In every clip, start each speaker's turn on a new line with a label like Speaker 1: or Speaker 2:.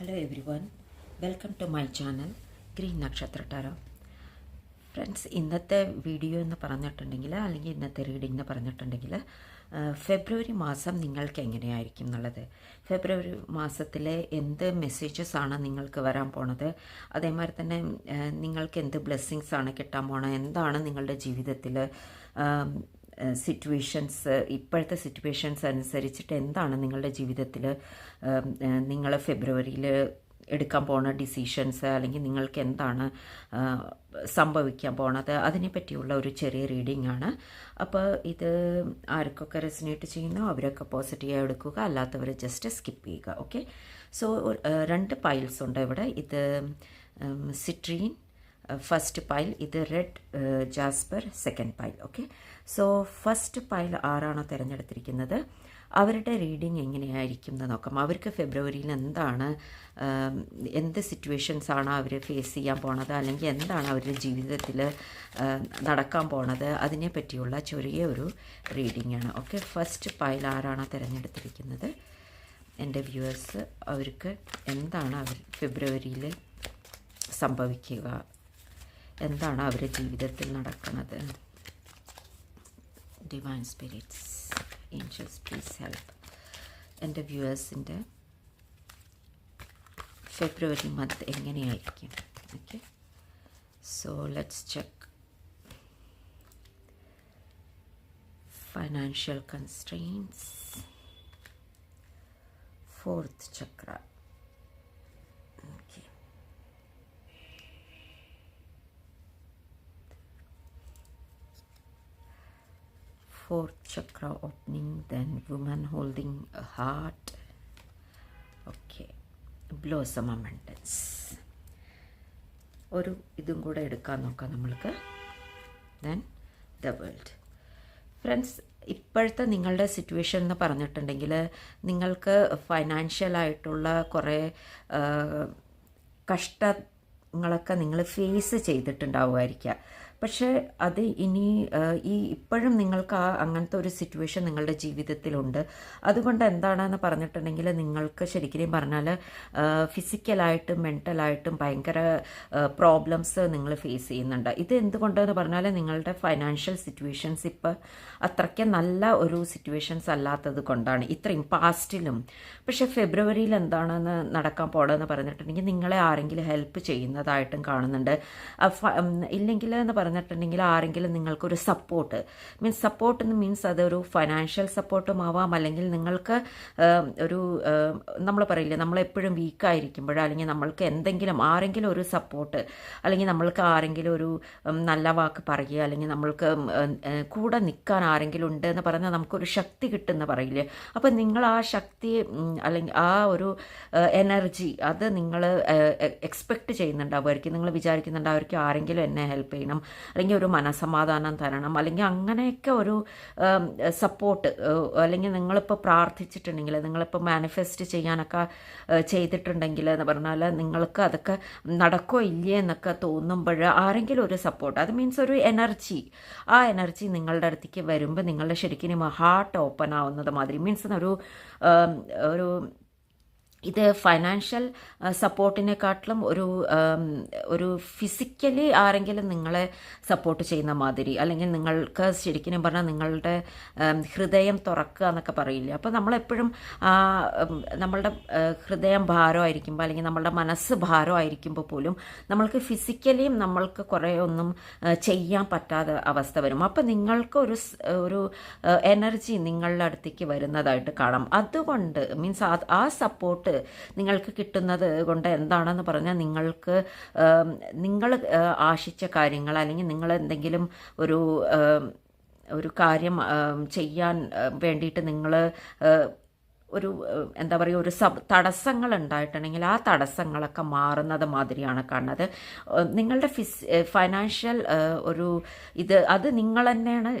Speaker 1: Hello everyone welcome to my channel green Nakshatra tarot friends ഇന്നത്തെ video എന്ന് പറഞ്ഞിട്ടുണ്ടെങ്കിൽ അല്ലെങ്കിൽ ഇന്നത്തെ റീഡിംഗ് എന്ന് പറഞ്ഞിട്ടുണ്ടെങ്കിൽ ഫെബ്രുവരി മാസം നിങ്ങൾക്ക് എങ്ങനെയായിരിക്കും എന്നുള്ളത്? ഫെബ്രുവരി മാസത്തിലെ എന്ത് മെസ്സേജസ് ആണ് നിങ്ങൾക്ക് വരാൻ പോണത്? അതേമാതിരി തന്നെ നിങ്ങൾക്ക് എന്ത് ബ്ലെസ്സിങ്സ് ആണ് കിട്ടാൻ പോണത്? എന്താണ് നിങ്ങളുടെ ജീവിതത്തിൽ സിറ്റുവേഷൻസ് ഇപ്പോഴത്തെ സിറ്റുവേഷൻസ് അനുസരിച്ചിട്ട് എന്താണ് നിങ്ങളുടെ ജീവിതത്തിൽ നിങ്ങൾ ഫെബ്രുവരിയിൽ എടുക്കാൻ പോണ ഡിസിഷൻസ് അല്ലെങ്കിൽ നിങ്ങൾക്ക് എന്താണ് സംഭവിക്കാൻ പോണത്? അതിനെ പറ്റിയുള്ള ഒരു ചെറിയ റീഡിംഗ് ആണ്. അപ്പോൾ ഇത് ആർക്കൊക്കെ റെസിനേറ്റ് ചെയ്യുന്നോ അവരൊക്കെ പോസിറ്റീവായി എടുക്കുക അല്ലാത്തവർ ജസ്റ്റ് സ്കിപ്പ് ചെയ്യുക ഓക്കെ സോ രണ്ട് പൈൽസ് ഉണ്ട് ഇവിടെ. ഇത് സിട്രീൻ ഫസ്റ്റ് പൈൽ ഇത് red jasper second pile okay so first pile ആരാണോ തിരഞ്ഞെടുത്തിരിക്കുന്നത്? അവരുടെ റീഡിംഗ് എങ്ങനെയായിരിക്കും എന്ന് നോക്കാം. അവർക്ക് ഫെബ്രുവരിയിൽ എന്താണ് ആം, എന്ത് സിറ്റുവേഷൻസ് ആണ് അവർ ഫേസ് ചെയ്യാൻ പോണത്? അല്ലെങ്കിൽ എന്താണ് അവരുടെ ജീവിതത്തിൽ നടക്കാൻ പോണത്? അതിനെ പറ്റിയുള്ള ചെറിയ ഒരു റീഡിംഗ് ആണ് ഓക്കെ ഫസ്റ്റ് പൈൽ ആരാണോ തിരഞ്ഞെടുത്തിരിക്കുന്നത്? എന്റെ വ്യൂവേഴ്സ് അവർക്ക് എന്താണ് അവർ ഫെബ്രുവരിയിൽ സംഭവിക്കുക എന്താണ് അവരുടെ ജീവിതത്തിൽ നടക്കുന്നത്? Divine spirits angels please help എന്റെ വ്യൂവേഴ്സിന്റെ ഫെബ്രുവരി മന്ത് എങ്ങനെയായിരിക്കും? Okay so let's check financial constraints fourth chakra okay fourth chakra opening then woman holding a heart. Okay. Blossom abundance ഒരു ഇതും കൂടെ എടുക്കാൻ നോക്കാം നമ്മൾക്ക്. ദെൻ ദ വേൾഡ് ഫ്രണ്ട്സ് ഇപ്പോഴത്തെ നിങ്ങളുടെ സിറ്റുവേഷൻ എന്ന് പറഞ്ഞിട്ടുണ്ടെങ്കിൽ നിങ്ങൾക്ക് ഫൈനാൻഷ്യലായിട്ടുള്ള കുറേ കഷ്ടങ്ങളൊക്കെ നിങ്ങൾ ഫേസ് ചെയ്തിട്ടുണ്ടാവുമായിരിക്കുക പക്ഷേ അത് ഇനി ഈ ഇപ്പോഴും നിങ്ങൾക്ക് ആ അങ്ങനത്തെ ഒരു സിറ്റുവേഷൻ നിങ്ങളുടെ ജീവിതത്തിലുണ്ട്. അതുകൊണ്ട് എന്താണെന്ന് പറഞ്ഞിട്ടുണ്ടെങ്കിൽ നിങ്ങൾക്ക് ശരിക്കും പറഞ്ഞാൽ ഫിസിക്കലായിട്ടും മെന്റലായിട്ടും ഭയങ്കര പ്രോബ്ലംസ് നിങ്ങൾ ഫേസ് ചെയ്യുന്നുണ്ട്. ഇത് എന്തുകൊണ്ടെന്ന് പറഞ്ഞാൽ നിങ്ങളുടെ ഫൈനാൻഷ്യൽ സിറ്റുവേഷൻസ് ഇപ്പോൾ അത്രയ്ക്ക് നല്ല ഒരു സിറ്റുവേഷൻസ് അല്ലാത്തത് കൊണ്ടാണ്. ഇത്രയും പാസ്റ്റിലും പക്ഷേ ഫെബ്രുവരിയിൽ എന്താണെന്ന് നടക്കാൻ പോകണമെന്ന് പറഞ്ഞിട്ടുണ്ടെങ്കിൽ നിങ്ങളെ ആരെങ്കിലും ഹെൽപ്പ് ചെയ്യുന്നതായിട്ടും കാണുന്നുണ്ട്. ഇല്ലെങ്കിൽ എന്ന് പറഞ്ഞിട്ടുണ്ടെങ്കിൽ ആരെങ്കിലും നിങ്ങൾക്കൊരു സപ്പോർട്ട് മീൻസ് സപ്പോർട്ട് എന്ന് മീൻസ് അതൊരു ഫൈനാൻഷ്യൽ സപ്പോർട്ടും ആവാം. അല്ലെങ്കിൽ നിങ്ങൾക്ക് ഒരു നമ്മൾ പറയില്ലേ നമ്മളെപ്പോഴും വീക്കായിരിക്കുമ്പോൾ അല്ലെങ്കിൽ നമ്മൾക്ക് എന്തെങ്കിലും ആരെങ്കിലും ഒരു സപ്പോർട്ട് അല്ലെങ്കിൽ നമ്മൾക്ക് ആരെങ്കിലും ഒരു നല്ല വാക്ക് പറയുക അല്ലെങ്കിൽ നമ്മൾക്ക് കൂടെ നിൽക്കാൻ ആരെങ്കിലും ഉണ്ട് എന്ന് പറഞ്ഞാൽ നമുക്കൊരു ശക്തി കിട്ടുമെന്ന് പറയില്ലേ. അപ്പം നിങ്ങൾ ആ ശക്തി അല്ലെങ്കിൽ ആ ഒരു എനർജി അത് നിങ്ങൾ എക്സ്പെക്റ്റ് ചെയ്യുന്നുണ്ടാവുമായിരിക്കും. നിങ്ങൾ വിചാരിക്കുന്നുണ്ടാവുമായിരിക്കും ആരെങ്കിലും എന്നെ ഹെൽപ്പ് ചെയ്യണം. അല്ലെങ്കിൽ ഒരു മനസമാധാനം തരണം അല്ലെങ്കിൽ അങ്ങനെയൊക്കെ ഒരു സപ്പോർട്ട് അല്ലെങ്കിൽ നിങ്ങളിപ്പോൾ പ്രാർത്ഥിച്ചിട്ടുണ്ടെങ്കിൽ നിങ്ങളിപ്പോൾ മാനിഫെസ്റ്റ് ചെയ്യാനൊക്കെ ചെയ്തിട്ടുണ്ടെങ്കിൽ എന്ന് പറഞ്ഞാൽ നിങ്ങൾക്ക് അതൊക്കെ നടക്കോ ഇല്ലേ എന്നൊക്കെ തോന്നുമ്പോൾ ആരെങ്കിലും ഒരു സപ്പോർട്ട് അത് മീൻസ് ഒരു എനർജി ആ എനർജി നിങ്ങളുടെ അടുത്തേക്ക് വരുമ്പോൾ നിങ്ങളുടെ ശരിക്കും ഹാർട്ട് ഓപ്പൺ ആവുന്നത് മാതിരി. മീൻസ് ഒരു ഒരു ഇത് ഫൈനാൻഷ്യൽ സപ്പോർട്ടിനെക്കാട്ടിലും ഒരു ഒരു ഫിസിക്കലി ആരെങ്കിലും നിങ്ങളെ സപ്പോർട്ട് ചെയ്യുന്ന മാതിരി അല്ലെങ്കിൽ നിങ്ങൾക്ക് ശരിക്കും പറഞ്ഞാൽ നിങ്ങളുടെ ഹൃദയം തുറക്കുക എന്നൊക്കെ പറയില്ലേ? അപ്പോൾ നമ്മളെപ്പോഴും നമ്മളുടെ ഹൃദയം ഭാരമായിരിക്കുമ്പോൾ അല്ലെങ്കിൽ നമ്മളുടെ മനസ്സ് ഭാരമായിരിക്കുമ്പോൾ പോലും നമ്മൾക്ക് ഫിസിക്കലിയും നമ്മൾക്ക് കുറേ ഒന്നും ചെയ്യാൻ പറ്റാത്ത അവസ്ഥ വരും. അപ്പോൾ നിങ്ങൾക്ക് ഒരു ഒരു എനർജി നിങ്ങളുടെ അടുത്തേക്ക് വരുന്നതായിട്ട് കാണാം. അതുകൊണ്ട് മീൻസ് ആ സപ്പോർട്ട് നിങ്ങൾക്ക് കിട്ടുന്നത് കൊണ്ട് എന്താണെന്ന് പറഞ്ഞാൽ നിങ്ങൾക്ക് നിങ്ങൾ ആശിച്ച കാര്യങ്ങൾ അല്ലെങ്കിൽ നിങ്ങൾ എന്തെങ്കിലും ഒരു ഒരു കാര്യം ചെയ്യാൻ വേണ്ടിയിട്ട് നിങ്ങൾ ഒരു എന്താ പറയുക ഒരു സബ് തടസ്സങ്ങൾ ഉണ്ടായിട്ടുണ്ടെങ്കിൽ ആ തടസ്സങ്ങളൊക്കെ മാറുന്നത് മാതിരിയാണ് കാണുന്നത്. നിങ്ങളുടെ ഫിസ് ഫൈനാൻഷ്യൽ ഒരു ഇത് അത് നിങ്ങൾ തന്നെയാണ്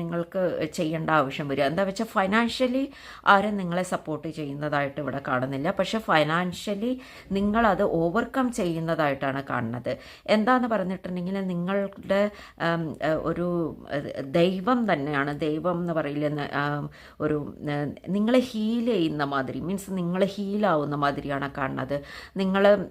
Speaker 1: നിങ്ങൾക്ക് ചെയ്യേണ്ട ആവശ്യം വരിക. എന്താ വെച്ചാൽ ഫൈനാൻഷ്യലി ആരും നിങ്ങളെ സപ്പോർട്ട് ചെയ്യുന്നതായിട്ട് ഇവിടെ കാണുന്നില്ല. പക്ഷെ ഫൈനാൻഷ്യലി നിങ്ങളത് ഓവർകം ചെയ്യുന്നതായിട്ടാണ് കാണുന്നത്. എന്താന്ന് പറഞ്ഞിട്ടുണ്ടെങ്കിൽ നിങ്ങളുടെ ഒരു ദൈവം തന്നെയാണ്. ദൈവം എന്ന് പറയില്ല ഒരു നിങ്ങളെ ഹീൽ ചെയ്യുന്ന മാതിരി മീൻസ് നിങ്ങൾ ഹീലാവുന്ന മാതിരിയാണ് കാണുന്നത്. നിങ്ങൾ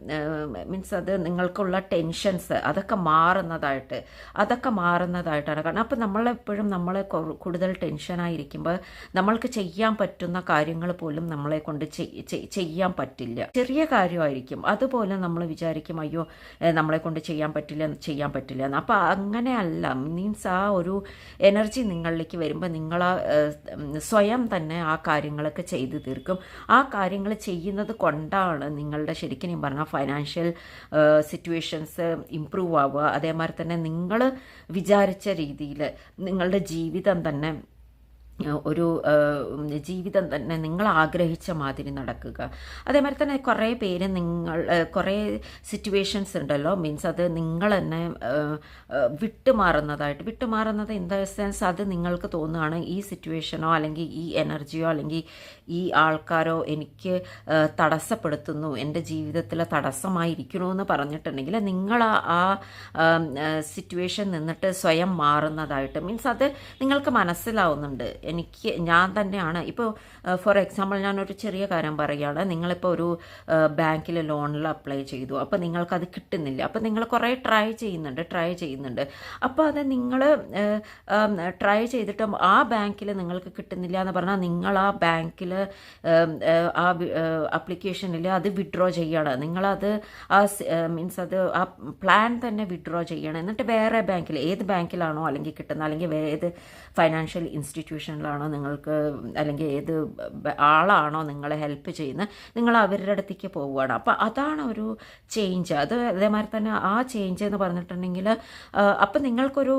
Speaker 1: മീൻസ് അത് നിങ്ങൾക്കുള്ള ടെൻഷൻസ് അതൊക്കെ മാറുന്നതായിട്ട് അതൊക്കെ മാറുന്നതായിട്ടാണ് കാരണം അപ്പോൾ നമ്മളെപ്പോഴും നമ്മൾ കൂടുതൽ ടെൻഷനായിരിക്കുമ്പോൾ നമ്മൾക്ക് ചെയ്യാൻ പറ്റുന്ന കാര്യങ്ങൾ പോലും നമ്മളെ കൊണ്ട് ചെയ്- ചെയ്- ചെയ്യാൻ പറ്റില്ല. ചെറിയ കാര്യമായിരിക്കും. അതുപോലെ നമ്മൾ വിചാരിക്കും അയ്യോ നമ്മളെ കൊണ്ട് ചെയ്യാൻ പറ്റില്ല ചെയ്യാൻ പറ്റില്ല എന്ന്. അപ്പോൾ അങ്ങനെയല്ല. മീൻസ് ആ ഒരു എനർജി നിങ്ങളിലേക്ക് വരുമ്പോൾ നിങ്ങൾ സ്വയം തന്നെ ആ കാര്യങ്ങളൊക്കെ ചെയ്തു തീർക്കും. ആ കാര്യങ്ങൾ ചെയ്യുന്നത് കൊണ്ടാണ് നിങ്ങളുടെ ശരിക്കും ഞാൻ പറഞ്ഞാൽ ഫൈനാൻഷ്യൽ സിറ്റുവേഷൻസ് ഇമ്പ്രൂവ് ആവുക. അതേമാതിരി തന്നെ നിങ്ങൾ വിചാരിച്ച രീതിയിൽ നിങ്ങളുടെ ജീവിതം തന്നെ ഒരു ജീവിതം തന്നെ നിങ്ങൾ ആഗ്രഹിച്ച മാതിരി നടക്കുക. അതേമാതിരി തന്നെ കുറേ പേര് നിങ്ങൾ കുറേ സിറ്റുവേഷൻസ് ഉണ്ടല്ലോ. മീൻസ് അത് നിങ്ങൾ തന്നെ വിട്ടുമാറുന്നതായിട്ട്. വിട്ടുമാറുന്നത് ഇൻ ദ സെൻസ് അത് നിങ്ങൾക്ക് തോന്നുകയാണ് ഈ സിറ്റുവേഷനോ അല്ലെങ്കിൽ ഈ എനർജിയോ അല്ലെങ്കിൽ ഈ ആൾക്കാരോ എനിക്ക് തടസ്സപ്പെടുത്തുന്നു. എന്റെ ജീവിതത്തിൽ തടസ്സമായിരിക്കണോ എന്ന് പറഞ്ഞിട്ടുണ്ടെങ്കിൽ നിങ്ങൾ ആ സിറ്റുവേഷൻ നിന്നിട്ട് സ്വയം മാറുന്നതായിട്ട്. മീൻസ് അത് നിങ്ങൾക്ക് മനസ്സിലാവുന്നുണ്ട്. എനിക്ക് ഞാൻ തന്നെയാണ്. ഇപ്പോൾ ഫോർ എക്സാമ്പിൾ ഞാനൊരു ചെറിയ കാര്യം പറയുകയാണ്. നിങ്ങളിപ്പോൾ ഒരു ബാങ്കിൽ ലോണിൽ അപ്ലൈ ചെയ്തു. അപ്പോൾ നിങ്ങൾക്കത് കിട്ടുന്നില്ല. അപ്പോൾ നിങ്ങൾ കുറേ ട്രൈ ചെയ്യുന്നുണ്ട് ട്രൈ ചെയ്യുന്നുണ്ട്. അപ്പോൾ അത് നിങ്ങൾ ട്രൈ ചെയ്തിട്ട് ആ ബാങ്കിൽ നിങ്ങൾക്ക് കിട്ടുന്നില്ല എന്ന് പറഞ്ഞാൽ നിങ്ങൾ ആ ബാങ്കിൽ ആ അപ്ലിക്കേഷനിൽ അത് വിഡ്രോ ചെയ്യണം. നിങ്ങളത് ആ മീൻസ് അത് ആ പ്ലാൻ തന്നെ വിഡ്രോ ചെയ്യണം. എന്നിട്ട് വേറെ ബാങ്കിൽ ഏത് ബാങ്കിലാണോ അല്ലെങ്കിൽ കിട്ടുന്നത് അല്ലെങ്കിൽ വേറെ ഏത് ഫൈനാൻഷ്യൽ ഇൻസ്റ്റിറ്റ്യൂഷനിലാണോ നിങ്ങൾക്ക് അല്ലെങ്കിൽ ഏത് ആളാണോ നിങ്ങളെ ഹെൽപ്പ് ചെയ്യുന്നത് നിങ്ങൾ അവരുടെ അടുത്തേക്ക് പോവുകയാണ്. അപ്പോൾ അതാണ് ഒരു ചേഞ്ച് അത് അതേമാതിരി തന്നെ ആ ചേഞ്ച് എന്ന് പറഞ്ഞിട്ടുണ്ടെങ്കിൽ അപ്പം നിങ്ങൾക്കൊരു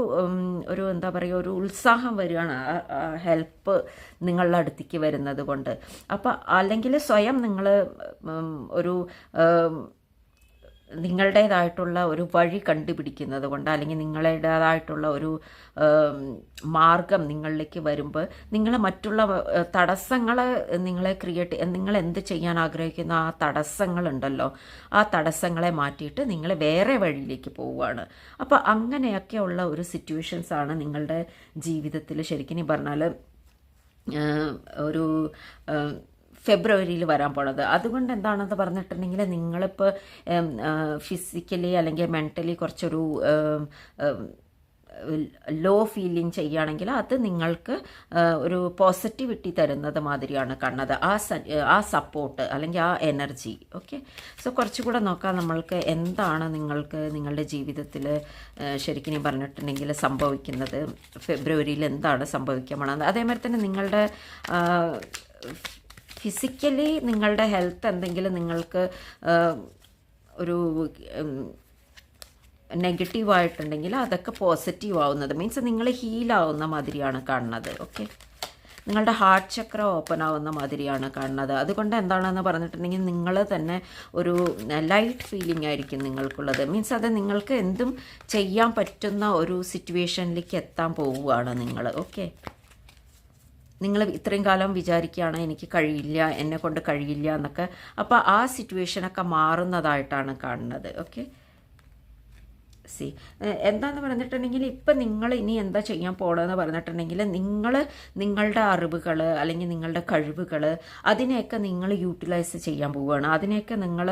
Speaker 1: ഒരു എന്താ പറയുക ഒരു ഉത്സാഹം വരികയാണ് ഹെൽപ്പ് നിങ്ങളുടെ അടുത്തേക്ക് വരുന്നത് കൊണ്ട്. അപ്പം അല്ലെങ്കിൽ സ്വയം നിങ്ങൾ ഒരു നിങ്ങളുടേതായിട്ടുള്ള ഒരു വഴി കണ്ടുപിടിക്കുന്നത് കൊണ്ട് അല്ലെങ്കിൽ നിങ്ങളുടേതായിട്ടുള്ള ഒരു മാർഗം നിങ്ങളിലേക്ക് വരുമ്പോൾ നിങ്ങളെ മറ്റുള്ള തടസ്സങ്ങൾ നിങ്ങളെ ക്രിയേറ്റ് നിങ്ങൾ എന്ത് ചെയ്യാൻ ആഗ്രഹിക്കുന്ന ആ തടസ്സങ്ങളുണ്ടല്ലോ ആ തടസ്സങ്ങളെ മാറ്റിയിട്ട് നിങ്ങൾ വേറെ വഴിയിലേക്ക് പോവുകയാണ്. അപ്പോൾ അങ്ങനെയൊക്കെയുള്ള ഒരു സിറ്റുവേഷൻസ് ആണ് നിങ്ങളുടെ ജീവിതത്തിൽ ശരിക്കും പറഞ്ഞാൽ ഒരു ഫെബ്രുവരിയിൽ വരാൻ പോണത്. അതുകൊണ്ട് എന്താണെന്ന് പറഞ്ഞിട്ടുണ്ടെങ്കിൽ നിങ്ങളിപ്പോൾ ഫിസിക്കലി അല്ലെങ്കിൽ മെന്റലി കുറച്ചൊരു ലോ ഫീലിംഗ് ചെയ്യുകയാണെങ്കിൽ അത് നിങ്ങൾക്ക് ഒരു പോസിറ്റിവിറ്റി തരുന്നത് മാതിരിയാണ് കാണുന്നത് ആ ആ സപ്പോർട്ട് അല്ലെങ്കിൽ ആ എനർജി ഓക്കെ സോ കുറച്ചുകൂടെ നോക്കാം നമ്മൾക്ക് എന്താണ് നിങ്ങൾക്ക് നിങ്ങളുടെ ജീവിതത്തിൽ ശരിക്കും പറഞ്ഞിട്ടുണ്ടെങ്കിൽ സംഭവിക്കുന്നത്. ഫെബ്രുവരിയിൽ എന്താണ് സംഭവിക്കാൻ പോണത്? അതേമാതിരി തന്നെ നിങ്ങളുടെ ഫിസിക്കലി നിങ്ങളുടെ ഹെൽത്ത് എന്തെങ്കിലും നിങ്ങൾക്ക് ഒരു നെഗറ്റീവ് നെഗറ്റീവായിട്ടുണ്ടെങ്കിൽ അതൊക്കെ പോസിറ്റീവ് ആവുന്നത്. മീൻസ് നിങ്ങൾ ഹീലാവുന്ന മാതിരിയാണ് കാണുന്നത്. ഓക്കെ നിങ്ങളുടെ ഹാർട്ട് ചക്ര ഓപ്പൺ ആവുന്ന മാതിരിയാണ് കാണുന്നത്. അതുകൊണ്ട് എന്താണെന്ന് പറഞ്ഞിട്ടുണ്ടെങ്കിൽ നിങ്ങൾ തന്നെ ഒരു ലൈറ്റ് ഫീലിംഗ് ആയിരിക്കും നിങ്ങൾക്കുള്ളത്. മീൻസ് അത് നിങ്ങൾക്ക് എന്തും ചെയ്യാൻ പറ്റുന്ന ഒരു സിറ്റുവേഷനിലേക്ക് എത്താൻ പോവുകയാണ് നിങ്ങൾ. ഓക്കെ നിങ്ങൾ ഇത്രയും കാലം വിചാരിക്കുകയാണ് എനിക്ക് കഴിയില്ല എന്നെ കൊണ്ട് കഴിയില്ല എന്നൊക്കെ. അപ്പോൾ ആ സിറ്റുവേഷനൊക്കെ മാറുന്നതായിട്ടാണ് കാണുന്നത്. Okay see. എന്താന്ന് പറഞ്ഞിട്ടുണ്ടെങ്കിൽ ഇപ്പം നിങ്ങൾ ഇനി എന്താ ചെയ്യാൻ പോകണമെന്ന് പറഞ്ഞിട്ടുണ്ടെങ്കിൽ നിങ്ങൾ നിങ്ങളുടെ അറിവുകൾ അല്ലെങ്കിൽ നിങ്ങളുടെ കഴിവുകൾ അതിനെയൊക്കെ നിങ്ങൾ യൂട്ടിലൈസ് ചെയ്യാൻ പോവുകയാണ് അതിനെയൊക്കെ നിങ്ങൾ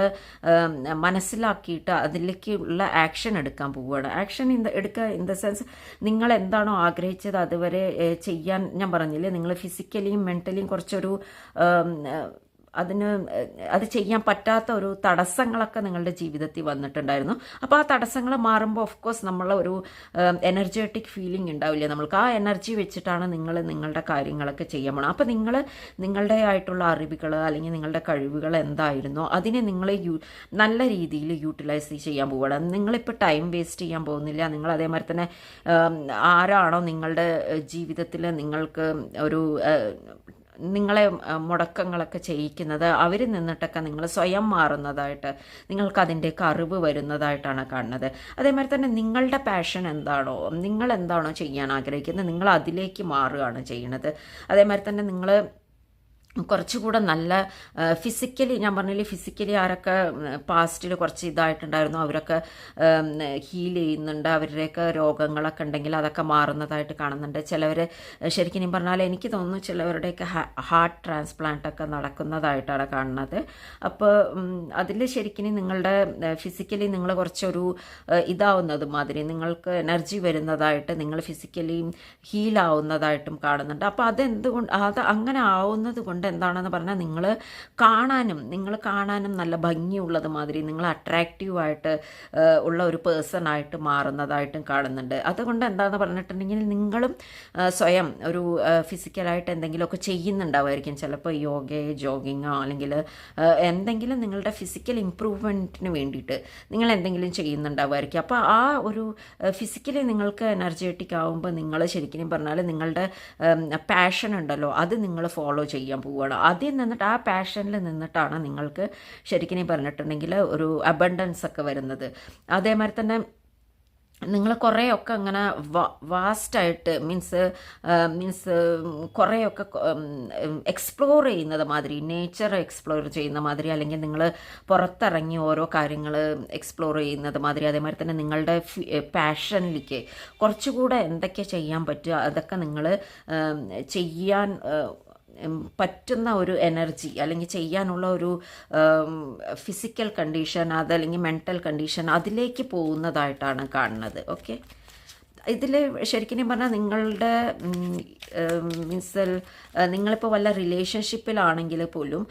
Speaker 1: മനസ്സിലാക്കിയിട്ട് അതിലേക്ക് ഉള്ള ആക്ഷൻ എടുക്കാൻ പോവുകയാണ് ആക്ഷൻ ഇൻ എടുക്കുക ഇൻ ദ സെൻസ് നിങ്ങൾ എന്താണോ ആഗ്രഹിച്ചത് അതുവരെ ചെയ്യാൻ ഞാൻ പറഞ്ഞില്ലേ? നിങ്ങൾ ഫിസിക്കലിയും മെന്റലിയും കുറച്ചൊരു അതിന് അത് ചെയ്യാൻ പറ്റാത്ത ഒരു തടസ്സങ്ങളൊക്കെ നിങ്ങളുടെ ജീവിതത്തിൽ വന്നിട്ടുണ്ടായിരുന്നു. അപ്പോൾ ആ തടസ്സങ്ങൾ മാറുമ്പോൾ ഓഫ് കോഴ്സ് നമ്മൾ ഒരു എനർജറ്റിക് ഫീലിംഗ് ഉണ്ടാവില്ല? നമ്മൾക്ക് ആ എനർജി വെച്ചിട്ടാണ് നിങ്ങൾ നിങ്ങളുടെ കാര്യങ്ങളൊക്കെ ചെയ്യാൻ പോകണം അപ്പോൾ നിങ്ങൾ നിങ്ങളുടെ ആയിട്ടുള്ള അറിവുകൾ അല്ലെങ്കിൽ നിങ്ങളുടെ കഴിവുകൾ എന്തായിരുന്നോ അതിനെ നിങ്ങൾ യൂ നല്ല രീതിയിൽ യൂട്ടിലൈസ് ചെയ്യാൻ പോവുകയാണ്. നിങ്ങളിപ്പോൾ ടൈം വേസ്റ്റ് ചെയ്യാൻ പോകുന്നില്ല. നിങ്ങൾ അതേമാതിരി തന്നെ ആരാണോ നിങ്ങളുടെ ജീവിതത്തിൽ നിങ്ങൾക്ക് ഒരു നിങ്ങളെ മുടക്കങ്ങളൊക്കെ ചെയ്യിക്കുന്നത് അവരിൽ നിന്നിട്ടൊക്കെ നിങ്ങൾ സ്വയം മാറുന്നതായിട്ട് നിങ്ങൾക്ക് അതിന്റെയൊക്കെ അറിവ് വരുന്നതായിട്ടാണ് കാണുന്നത്. അതേമാതിരി തന്നെ നിങ്ങളുടെ പാഷൻ എന്താണോ നിങ്ങൾ എന്താണോ ചെയ്യാൻ ആഗ്രഹിക്കുന്നത് നിങ്ങൾ അതിലേക്ക് മാറുകയാണ് ചെയ്യുന്നത്. അതേമാതിരി തന്നെ നിങ്ങൾ കുറച്ചുകൂടെ നല്ല ഫിസിക്കലി ഞാൻ പറഞ്ഞില്ലേ ഫിസിക്കലി ആരൊക്കെ പാസ്റ്റിൽ കുറച്ച് ഇതായിട്ടുണ്ടായിരുന്നു? അവരൊക്കെ ഹീൽ ചെയ്യുന്നുണ്ട്. അവരുടെയൊക്കെ രോഗങ്ങളൊക്കെ ഉണ്ടെങ്കിൽ അതൊക്കെ മാറുന്നതായിട്ട് കാണുന്നുണ്ട്. ചിലവർ ശരിക്കും ഞാൻ പറഞ്ഞാൽ എനിക്ക് തോന്നുന്നു ചിലവരുടെയൊക്കെ ഹാർട്ട് ട്രാൻസ്പ്ലാന്റ് ഒക്കെ നടക്കുന്നതായിട്ടാണ് കാണുന്നത്. അപ്പോൾ അതിൽ ശരിക്കും നിങ്ങളുടെ ഫിസിക്കലി നിങ്ങൾ കുറച്ചൊരു ഇതാവുന്നത് മാതിരി നിങ്ങൾക്ക് എനർജി വരുന്നതായിട്ട് നിങ്ങൾ ഫിസിക്കലി ഹീലാവുന്നതായിട്ടും കാണുന്നുണ്ട്. അപ്പോൾ അതെന്തുകൊണ്ട് അത് അങ്ങനെ ആവുന്നത് കൊണ്ട് എന്താണെന്ന് പറഞ്ഞാൽ നിങ്ങൾ കാണാനും നിങ്ങൾ കാണാനും നല്ല ഭംഗിയുള്ളത് മാതിരി നിങ്ങൾ അട്രാക്റ്റീവായിട്ട് ഉള്ള ഒരു പേഴ്സൺ ആയിട്ട് മാറുന്നതായിട്ടും കാണുന്നുണ്ട്. അതുകൊണ്ട് എന്താണെന്ന് പറഞ്ഞിട്ടുണ്ടെങ്കിൽ നിങ്ങളും സ്വയം ഒരു ഫിസിക്കലായിട്ട് എന്തെങ്കിലുമൊക്കെ ചെയ്യുന്നുണ്ടാവുമായിരിക്കും. ചിലപ്പോൾ യോഗയോ ജോഗിങ്ങോ അല്ലെങ്കിൽ എന്തെങ്കിലും നിങ്ങളുടെ ഫിസിക്കൽ ഇമ്പ്രൂവ്മെന്റിന് വേണ്ടിയിട്ട് നിങ്ങൾ എന്തെങ്കിലും ചെയ്യുന്നുണ്ടാവുമായിരിക്കും. അപ്പോൾ ആ ഒരു ഫിസിക്കലി നിങ്ങൾക്ക് എനർജറ്റിക് ആവുമ്പോൾ നിങ്ങൾ ശരിക്കും പറഞ്ഞാൽ നിങ്ങളുടെ പാഷൻ ഉണ്ടല്ലോ അത് നിങ്ങൾ ഫോളോ ചെയ്യാൻ പോവുകയാണ് ആദ്യം നിന്നിട്ട് ആ പാഷനിൽ നിന്നിട്ടാണ് നിങ്ങൾക്ക് ശരിക്കും പറഞ്ഞിട്ടുണ്ടെങ്കിൽ ഒരു അബണ്ടൻസ് ഒക്കെ വരുന്നത്. അതേമാതിരി തന്നെ നിങ്ങൾ കുറേയൊക്കെ അങ്ങനെ വാസ്റ്റായിട്ട് മീൻസ് മീൻസ് കുറേയൊക്കെ എക്സ്പ്ലോർ ചെയ്യുന്നത് മാതിരി നേച്ചർ എക്സ്പ്ലോർ ചെയ്യുന്ന മാതിരി അല്ലെങ്കിൽ നിങ്ങൾ പുറത്തിറങ്ങി ഓരോ കാര്യങ്ങൾ എക്സ്പ്ലോർ ചെയ്യുന്നത് മാതിരി അതേമാതിരി തന്നെ നിങ്ങളുടെ പാഷനിലേക്ക് കുറച്ചുകൂടെ എന്തൊക്കെ ചെയ്യാൻ പറ്റുക അതൊക്കെ നിങ്ങൾ ചെയ്യാൻ പറ്റുന്ന ഒരു എനർജി അല്ലെങ്കിൽ ചെയ്യാനുള്ള ഒരു ഫിസിക്കൽ കണ്ടീഷൻ അതല്ലെങ്കിൽ മെന്റൽ കണ്ടീഷൻ അതിലേക്ക് പോകുന്നതായിട്ടാണ് കാണുന്നത്. ഓക്കെ ഇതിൽ ശരിക്കും പറഞ്ഞാൽ നിങ്ങളുടെ മീൻസ് നിങ്ങളിപ്പോൾ വല്ല റിലേഷൻഷിപ്പിലാണെങ്കിൽ പോലും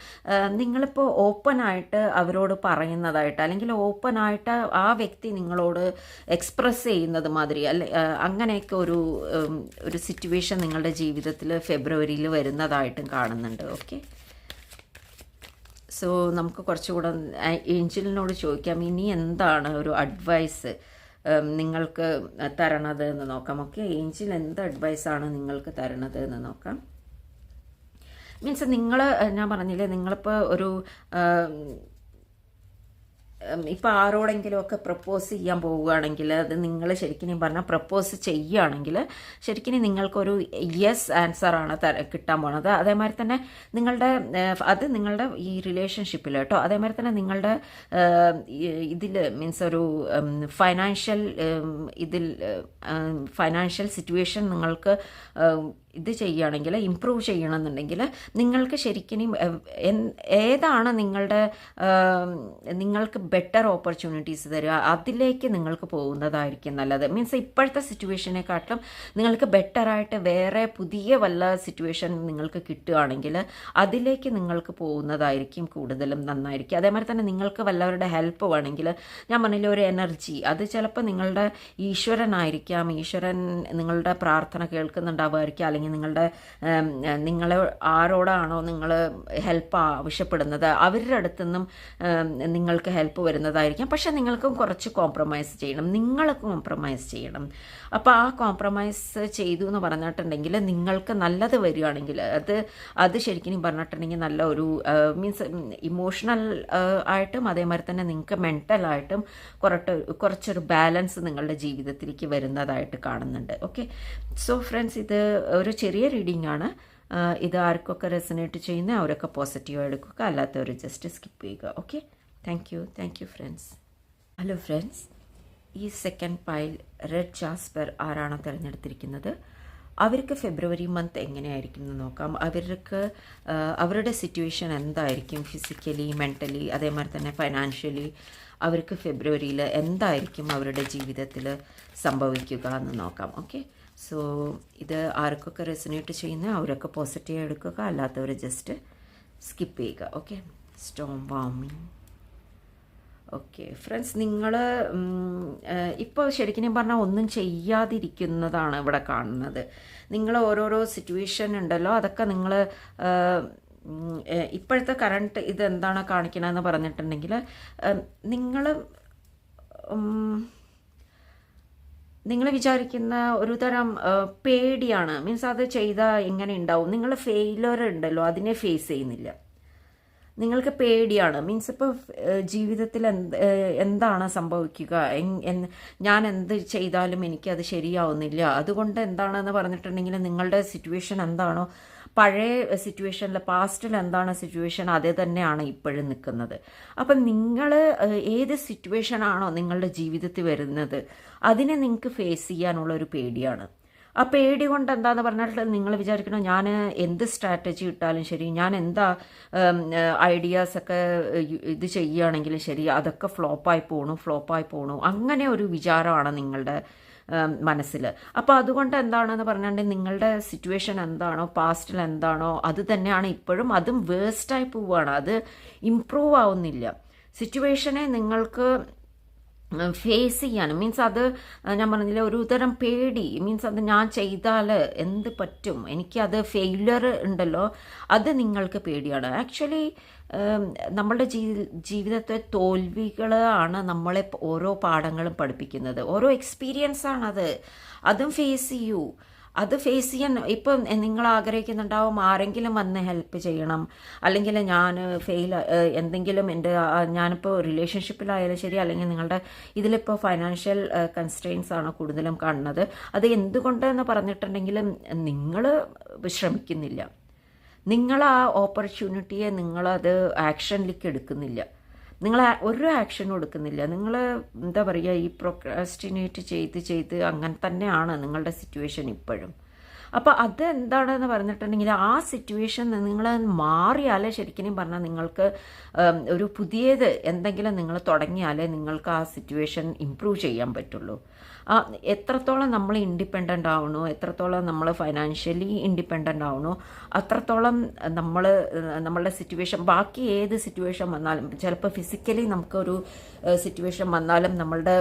Speaker 1: നിങ്ങളിപ്പോൾ ഓപ്പണായിട്ട് അവരോട് പറയുന്നതായിട്ട് അല്ലെങ്കിൽ ഓപ്പണായിട്ട് ആ വ്യക്തി നിങ്ങളോട് എക്സ്പ്രസ് ചെയ്യുന്നത് മാതിരി അല്ലെ അങ്ങനെയൊക്കെ ഒരു ഒരു സിറ്റുവേഷൻ നിങ്ങളുടെ ജീവിതത്തിൽ ഫെബ്രുവരിയിൽ വരുന്നതായിട്ടും കാണുന്നുണ്ട്. ഓക്കെ സോ നമുക്ക് കുറച്ചുകൂടെ ഏഞ്ചലിനോട് ചോദിക്കാം ഇനി എന്താണ് ഒരു അഡ്വൈസ് നിങ്ങൾക്ക് തരണത് എന്ന് നോക്കാം. ഓക്കെ ഏഞ്ചിൽ എന്ത് അഡ്വൈസാണ് നിങ്ങൾക്ക് തരണത് എന്ന് നോക്കാം. മീൻസ് നിങ്ങൾ ഞാൻ പറഞ്ഞില്ലേ നിങ്ങളിപ്പോൾ ഒരു ഇപ്പോൾ ആരോടെങ്കിലും ഒക്കെ പ്രപ്പോസ് ചെയ്യാൻ പോവുകയാണെങ്കിൽ അത് നിങ്ങൾ ശരിക്കും പറഞ്ഞാൽ പ്രപ്പോസ് ചെയ്യുകയാണെങ്കിൽ ശരിക്കും നിങ്ങൾക്കൊരു യെസ് ആൻസറാണ് കിട്ടാൻ പോണത്. അതേമാതിരി തന്നെ നിങ്ങളുടെ അത് നിങ്ങളുടെ ഈ റിലേഷൻഷിപ്പിൽ കേട്ടോ. അതേമാതിരി തന്നെ നിങ്ങളുടെ ഇതിൽ മീൻസ് ഒരു ഫൈനാൻഷ്യൽ ഇതിൽ ഫൈനാൻഷ്യൽ സിറ്റുവേഷൻ നിങ്ങൾക്ക് ഇത് ചെയ്യുകയാണെങ്കിൽ ഇമ്പ്രൂവ് ചെയ്യണമെന്നുണ്ടെങ്കിൽ നിങ്ങൾക്ക് ശരിക്കും ഏതാണ് നിങ്ങളുടെ നിങ്ങൾക്ക് ബെറ്റർ ഓപ്പർച്യൂണിറ്റീസ് തരിക അതിലേക്ക് നിങ്ങൾക്ക് പോകുന്നതായിരിക്കും നല്ലത്. മീൻസ് ഇപ്പോഴത്തെ സിറ്റുവേഷനെക്കാട്ടിലും നിങ്ങൾക്ക് ബെറ്ററായിട്ട് വേറെ പുതിയ വല്ല സിറ്റുവേഷൻ നിങ്ങൾക്ക് കിട്ടുകയാണെങ്കിൽ അതിലേക്ക് നിങ്ങൾക്ക് പോകുന്നതായിരിക്കും കൂടുതലും നന്നായിരിക്കും. അതേമാതിരി തന്നെ നിങ്ങൾക്ക് വല്ലവരുടെ ഹെൽപ്പ് വേണമെങ്കിൽ ഞാൻ പറഞ്ഞില്ല ഒരു എനർജി അത് ചിലപ്പോൾ നിങ്ങളുടെ ഈശ്വരനായിരിക്കാം ഈശ്വരൻ നിങ്ങളുടെ പ്രാർത്ഥന കേൾക്കുന്നുണ്ടാവുമായിരിക്കും അല്ലെങ്കിൽ നിങ്ങളുടെ നിങ്ങൾ ആരോടാണോ നിങ്ങൾ ഹെൽപ്പ് ആവശ്യപ്പെടുന്നത് അവരുടെ അടുത്തു നിന്നും നിങ്ങൾക്ക് ഹെൽപ്പ് വരുന്നതായിരിക്കാം. പക്ഷേ നിങ്ങൾക്കും കുറച്ച് കോംപ്രമൈസ് ചെയ്യണം. നിങ്ങൾ കോംപ്രമൈസ് ചെയ്യണം. അപ്പോൾ ആ കോംപ്രമൈസ് ചെയ്തു എന്ന് പറഞ്ഞിട്ടുണ്ടെങ്കിൽ നിങ്ങൾക്ക് നല്ലത് വരികയാണെങ്കിൽ അത് അത് ശരിക്കും പറഞ്ഞിട്ടുണ്ടെങ്കിൽ നല്ല ഒരു മീൻസ് ഇമോഷണൽ ആയിട്ടും അതേമാതിരി തന്നെ നിങ്ങൾക്ക് മെന്റലായിട്ടും കുറട്ട് കുറച്ചൊരു ബാലൻസ് നിങ്ങളുടെ ജീവിതത്തിലേക്ക് വരുന്നതായിട്ട് കാണുന്നുണ്ട്. ഓക്കെ സോ ഫ്രണ്ട്സ് ഇത് ഒരു ചെറിയ റീഡിംഗ് ആണ്. ഇത് ആർക്കൊക്കെ റെസനേറ്റ് ചെയ്യുന്ന അവരൊക്കെ പോസിറ്റീവ് എടുക്കുക അല്ലാത്തവർ ജസ്റ്റ് സ്കിപ്പ് ചെയ്യുക. Okay thank you thank you friends hello friends ഈ സെക്കൻഡ് പൈൽ റെഡ് ജാസ്പർ ആരാണോ തിരഞ്ഞെടുത്തിരിക്കുന്നത്? അവർക്ക് ഫെബ്രുവരി മന്ത് എങ്ങനെയായിരിക്കും എന്ന് നോക്കാം. അവർക്ക് അവരുടെ സിറ്റുവേഷൻ എന്തായിരിക്കും ഫിസിക്കലി മെന്റലി അതേമാതിരി തന്നെ ഫൈനാൻഷ്യലി അവർക്ക് ഫെബ്രുവരിയിൽ എന്തായിരിക്കും അവരുടെ ജീവിതത്തിൽ സംഭവിക്കുക എന്ന് നോക്കാം. ഓക്കെ സോ ഇത് ആർക്കൊക്കെ റെസിനേറ്റ് ചെയ്യുന്ന അവരൊക്കെ പോസിറ്റീവ് എടുക്കുക അല്ലാത്തവർ ജസ്റ്റ് സ്കിപ്പ് ചെയ്യുക. ഓക്കെ സ്റ്റോം വാമിങ് ഓക്കെ ഫ്രണ്ട്സ് നിങ്ങൾ ഇപ്പോൾ ശരിക്കും പറഞ്ഞാൽ ഒന്നും ചെയ്യാതിരിക്കുന്നതാണ് ഇവിടെ കാണുന്നത്. നിങ്ങൾ ഓരോരോ സിറ്റുവേഷൻ ഉണ്ടല്ലോ അതൊക്കെ നിങ്ങൾ ഇപ്പോഴത്തെ കറണ്ട് ഇതെന്താണ് കാണിക്കണമെന്ന് പറഞ്ഞിട്ടുണ്ടെങ്കിൽ നിങ്ങൾ നിങ്ങൾ വിചാരിക്കുന്ന ഒരു തരം പേടിയാണ്. മീൻസ് അത് ചെയ്താൽ എങ്ങനെ ഉണ്ടാവും? നിങ്ങൾ ഫെയിലർ ഉണ്ടല്ലോ അതിനെ ഫേസ് ചെയ്യുന്നില്ല. നിങ്ങൾക്ക് പേടിയാണ്. മീൻസ് ഇപ്പോൾ ജീവിതത്തിൽ എന്ത് എന്താണ് സംഭവിക്കുക? ഞാൻ എന്ത് ചെയ്താലും എനിക്കത് ശരിയാവുന്നില്ല. അതുകൊണ്ട് എന്താണെന്ന് പറഞ്ഞിട്ടുണ്ടെങ്കിൽ നിങ്ങളുടെ സിറ്റുവേഷൻ എന്താണോ പഴയ സിറ്റുവേഷനിൽ പാസ്റ്റിൽ എന്താണ് സിറ്റുവേഷൻ അതേ തന്നെയാണ് ഇപ്പോഴും നിൽക്കുന്നത്. അപ്പം നിങ്ങൾ ഏത് സിറ്റുവേഷനാണോ നിങ്ങളുടെ ജീവിതത്തിൽ വരുന്നത് അതിനെ നിങ്ങൾക്ക് ഫേസ് ചെയ്യാനുള്ള ഒരു പേടിയാണ്. ആ പേടി കൊണ്ട് എന്താന്ന് പറഞ്ഞാൽ നിങ്ങൾ വിചാരിക്കണം ഞാൻ എന്ത് സ്ട്രാറ്റജി ഇട്ടാലും ശരി ഞാൻ എന്താ ഐഡിയാസ് ഒക്കെ ഇത് ചെയ്യുകയാണെങ്കിലും ശരി അതൊക്കെ ഫ്ലോപ്പായി പോണു ഫ്ലോപ്പായി പോണു. അങ്ങനെ ഒരു വിചാരമാണ് നിങ്ങളുടെ മനസ്സിൽ അപ്പോൾ അതുകൊണ്ട് എന്താണെന്ന് പറഞ്ഞിട്ടുണ്ടെങ്കിൽ നിങ്ങളുടെ സിറ്റുവേഷൻ എന്താണോ പാസ്റ്റിൽ എന്താണോ അത് തന്നെയാണ് ഇപ്പോഴും അതും വേസ്റ്റായി പോവുകയാണ് അത് ഇമ്പ്രൂവ് ആവുന്നില്ല. സിറ്റുവേഷനെ നിങ്ങൾക്ക് ഫേസ് ചെയ്യാനും മീൻസ് അത് ഞാൻ പറഞ്ഞില്ല ഒരു തരം പേടി. മീൻസ് അത് ഞാൻ ചെയ്താൽ എന്ത് പറ്റും? എനിക്കത് ഫെയിലർ ഉണ്ടല്ലോ അത് നിങ്ങൾക്ക് പേടിയാണ്. ആക്ച്വലി നമ്മളുടെ ജീ ജീവിതത്തെ തോൽവികളാണ് നമ്മളെ ഓരോ പാഠങ്ങളും പഠിപ്പിക്കുന്നത്. ഓരോ എക്സ്പീരിയൻസ് ആണത്. അതും ഫേസ് ചെയ്യൂ. അത് ഫേസ് ചെയ്യാൻ ഇപ്പം നിങ്ങൾ ആഗ്രഹിക്കുന്നുണ്ടാവും ആരെങ്കിലും വന്ന് ഹെൽപ്പ് ചെയ്യണം. അല്ലെങ്കിൽ ഞാൻ ഫെയിൽ എന്തെങ്കിലും എന്റെ ഞാനിപ്പോൾ റിലേഷൻഷിപ്പിലായാലും ശരി അല്ലെങ്കിൽ നിങ്ങളുടെ ഇതിലിപ്പോൾ ഫൈനാൻഷ്യൽ കൺസ്ട്രെയിൻസ് ആണ് കൂടുതലും കാണുന്നത്. അത് എന്തുകൊണ്ടെന്ന് പറഞ്ഞിട്ടുണ്ടെങ്കിലും നിങ്ങൾ ശ്രമിക്കുന്നില്ല. നിങ്ങൾ ആ ഓപ്പർച്യൂണിറ്റിയെ നിങ്ങളത് ആക്ഷനിലേക്ക് എടുക്കുന്നില്ല. നിങ്ങൾ ഒരു ആക്ഷനും എടുക്കുന്നില്ല. നിങ്ങൾ എന്താ പറയുക ഈ പ്രൊക്രാസ്റ്റിനേറ്റ് ചെയ്ത് ചെയ്ത് അങ്ങനെ തന്നെയാണ് നിങ്ങളുടെ സിറ്റുവേഷൻ ഇപ്പോഴും. അപ്പോൾ അത് എന്താണെന്ന് പറഞ്ഞിട്ടുണ്ടെങ്കിൽ ആ സിറ്റുവേഷൻ നിങ്ങൾ മാറിയാലേ ശരിക്കും പറഞ്ഞാൽ നിങ്ങൾക്ക് ഒരു പുതിയത് എന്തെങ്കിലും നിങ്ങൾ തുടങ്ങിയാലേ നിങ്ങൾക്ക് ആ സിറ്റുവേഷൻ ഇമ്പ്രൂവ് ചെയ്യാൻ പറ്റുള്ളൂ. എത്രത്തോളം നമ്മൾ ഇൻഡിപെൻഡന്റ് ആവണോ എത്രത്തോളം നമ്മൾ ഫൈനാൻഷ്യലി ഇൻഡിപെൻഡന്റ് ആവണോ അത്രത്തോളം നമ്മൾ നമ്മളുടെ സിറ്റുവേഷൻ ബാക്കി ഏത് സിറ്റുവേഷൻ വന്നാലും ചിലപ്പോൾ ഫിസിക്കലി നമുക്കൊരു സിറ്റുവേഷൻ വന്നാലും നമ്മളുടെ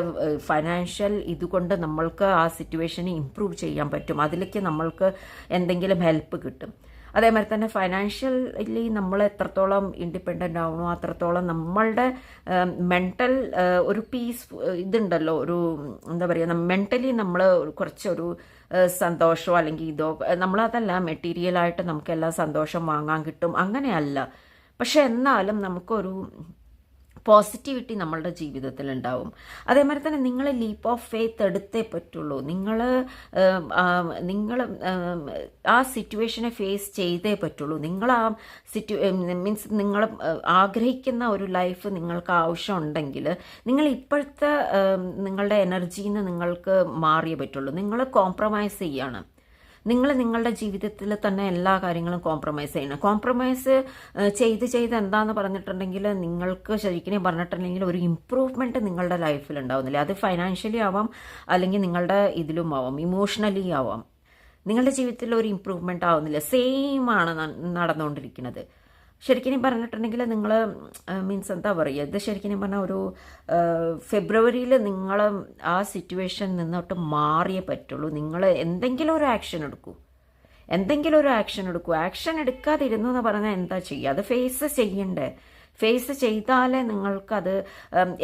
Speaker 1: ഫൈനാൻഷ്യൽ ഇതുകൊണ്ട് നമ്മൾക്ക് ആ സിറ്റുവേഷനെ ഇമ്പ്രൂവ് ചെയ്യാൻ പറ്റും. അതിലേക്ക് നമ്മൾക്ക് എന്തെങ്കിലും ഹെൽപ്പ് കിട്ടും. അതേമാതിരി തന്നെ ഫൈനാൻഷ്യലി നമ്മൾ എത്രത്തോളം ഇൻഡിപെൻഡന്റ് ആവണോ അത്രത്തോളം നമ്മളുടെ മെന്റൽ ഒരു പീസ് ഇതുണ്ടല്ലോ ഒരു എന്താ പറയുക മെന്റലി നമ്മൾ കുറച്ചൊരു സന്തോഷമോ അല്ലെങ്കിൽ ഇതോ നമ്മളതല്ല മെറ്റീരിയലായിട്ട് നമുക്കെല്ലാം സന്തോഷം വാങ്ങാൻ കിട്ടും അങ്ങനെയല്ല. പക്ഷെ എന്നാലും നമുക്കൊരു പോസിറ്റിവിറ്റി നമ്മളുടെ ജീവിതത്തിൽ ഉണ്ടാവും അതേമാതിരി തന്നെ നിങ്ങൾ ലീപ്പ് ഓഫ് ഫെയ്ത്ത് എടുത്തേ പറ്റുള്ളൂ. നിങ്ങൾ നിങ്ങൾ ആ സിറ്റുവേഷനെ ഫേസ് ചെയ്തേ പറ്റുള്ളൂ. നിങ്ങൾ ആ സിറ്റു മീൻസ് നിങ്ങൾ ആഗ്രഹിക്കുന്ന ഒരു ലൈഫ് നിങ്ങൾക്ക് ആവശ്യമുണ്ടെങ്കിൽ നിങ്ങൾ ഇപ്പോഴത്തെ നിങ്ങളുടെ എനർജിയിൽ നിന്ന് നിങ്ങൾക്ക് മാറിയേ പറ്റുള്ളൂ. നിങ്ങൾ കോംപ്രമൈസ് ചെയ്യണം. നിങ്ങൾ നിങ്ങളുടെ ജീവിതത്തിൽ തന്നെ എല്ലാ കാര്യങ്ങളും കോംപ്രമൈസ് ചെയ്യണം. കോംപ്രമൈസ് ചെയ്ത് ചെയ്ത് എന്താന്ന് പറഞ്ഞിട്ടുണ്ടെങ്കിൽ നിങ്ങൾക്ക് ശരിക്കും പറഞ്ഞിട്ടുണ്ടെങ്കിൽ ഒരു ഇമ്പ്രൂവ്മെന്റ് നിങ്ങളുടെ ലൈഫിൽ ഉണ്ടാവുന്നില്ല. അത് ഫൈനാൻഷ്യലി ആവാം അല്ലെങ്കിൽ നിങ്ങളുടെ ഇതിലും ആവാം ഇമോഷണലി ആവാം. നിങ്ങളുടെ ജീവിതത്തിൽ ഒരു ഇമ്പ്രൂവ്മെന്റ് ആവുന്നില്ല. സെയിം ആണ് നടന്നുകൊണ്ടിരിക്കുന്നത് ശരിക്കും പറഞ്ഞിട്ടുണ്ടെങ്കിൽ നിങ്ങൾ മീൻസ് എന്താ പറയുക ഇത് ശരിക്കും പറഞ്ഞാൽ ഒരു ഫെബ്രുവരിയിൽ നിങ്ങൾ ആ സിറ്റുവേഷൻ നിന്നോട്ട് മാറിയേ പറ്റുള്ളൂ. നിങ്ങൾ എന്തെങ്കിലും ഒരു ആക്ഷൻ എടുക്കൂ. എന്തെങ്കിലും ഒരു ആക്ഷൻ എടുക്കൂ. ആക്ഷൻ എടുക്കാതിരുന്നു എന്ന് പറഞ്ഞാൽ എന്താ ചെയ്യുക അത് ഫേസ് ചെയ്യണ്ടേ? ഫേസ് ചെയ്താലേ നിങ്ങൾക്കത്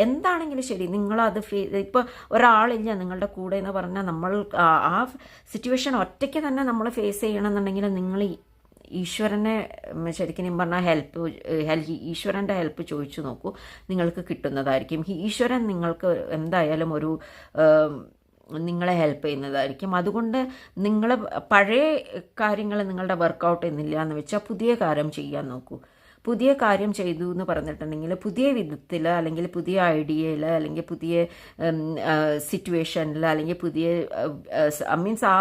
Speaker 1: എന്താണെങ്കിലും ശരി നിങ്ങളത് ഫേ ഇപ്പോൾ ഒരാളില്ല നിങ്ങളുടെ കൂടെ എന്ന് പറഞ്ഞാൽ നമ്മൾ ആ സിറ്റുവേഷൻ ഒറ്റയ്ക്ക് തന്നെ നമ്മൾ ഫേസ് ചെയ്യണമെന്നുണ്ടെങ്കിൽ നിങ്ങൾ ഈശ്വരനെ ശരിക്കും പറഞ്ഞാൽ ഹെൽപ്പ് ഈശ്വരന്റെ ഹെൽപ്പ് ചോദിച്ചു നോക്കൂ. നിങ്ങൾക്ക് കിട്ടുന്നതായിരിക്കും. ഈശ്വരൻ നിങ്ങൾക്ക് എന്തായാലും ഒരു നിങ്ങളെ ഹെൽപ്പ് ചെയ്യുന്നതായിരിക്കും. അതുകൊണ്ട് നിങ്ങൾ പഴയ കാര്യങ്ങൾ നിങ്ങളുടെ വർക്കൗട്ട് എന്നില്ല എന്ന് വെച്ചാൽ പുതിയ കാര്യം ചെയ്യാൻ നോക്കൂ. പുതിയ കാര്യം ചെയ്തു എന്ന് പറഞ്ഞിട്ടുണ്ടെങ്കിൽ പുതിയ വിധത്തിൽ അല്ലെങ്കിൽ പുതിയ ഐഡിയയിൽ അല്ലെങ്കിൽ പുതിയ സിറ്റുവേഷനിൽ അല്ലെങ്കിൽ പുതിയ മീൻസ് ആ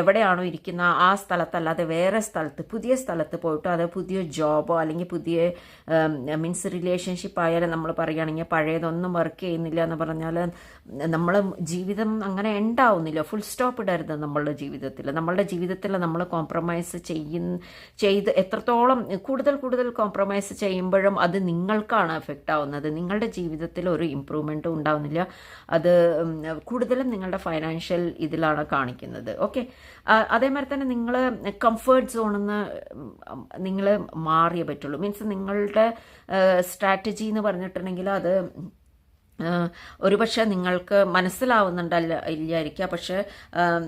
Speaker 1: എവിടെയാണോ ഇരിക്കുന്ന ആ സ്ഥലത്തല്ലാതെ വേറെ സ്ഥലത്ത് പുതിയ സ്ഥലത്ത് പോയിട്ടോ അത് പുതിയ ജോബോ അല്ലെങ്കിൽ പുതിയ മീൻസ് റിലേഷൻഷിപ്പ് ആയാലും നമ്മൾ പറയുകയാണെങ്കിൽ പഴയതൊന്നും വർക്ക് ചെയ്യുന്നില്ല എന്ന് പറഞ്ഞാൽ നമ്മൾ ജീവിതം അങ്ങനെ ഉണ്ടാവുന്നില്ല ഫുൾ സ്റ്റോപ്പ് ഇടരുത് നമ്മളുടെ ജീവിതത്തിൽ നമ്മളുടെ ജീവിതത്തിൽ നമ്മൾ കോംപ്രമൈസ് ചെയ്യുന്ന ചെയ്ത് എത്രത്തോളം കൂടുതൽ കൂടുതൽ കോംപ്രമൈസ് ചെയ്യുമ്പോഴും അത് നിങ്ങൾക്കാണ് എഫക്റ്റ് ആവുന്നത്. നിങ്ങളുടെ ജീവിതത്തിൽ ഒരു ഇമ്പ്രൂവ്മെന്റും ഉണ്ടാവുന്നില്ല. അത് കൂടുതലും നിങ്ങളുടെ ഫൈനാൻഷ്യൽ ഇതിലാണ് കാണിക്കുന്നത്. ഓക്കെ അതേമാതിരി തന്നെ നിങ്ങൾ കംഫേർട്ട് സോണിൽ നിന്ന് നിങ്ങൾ മാറിയേ പറ്റുള്ളൂ. മീൻസ് നിങ്ങളുടെ സ്ട്രാറ്റജി എന്ന് പറഞ്ഞിട്ടുണ്ടെങ്കിൽ അത് ഒരുപക്ഷെ നിങ്ങൾക്ക് മനസ്സിലാവുന്നുണ്ടല്ല ഇല്ലായിരിക്കുക പക്ഷേ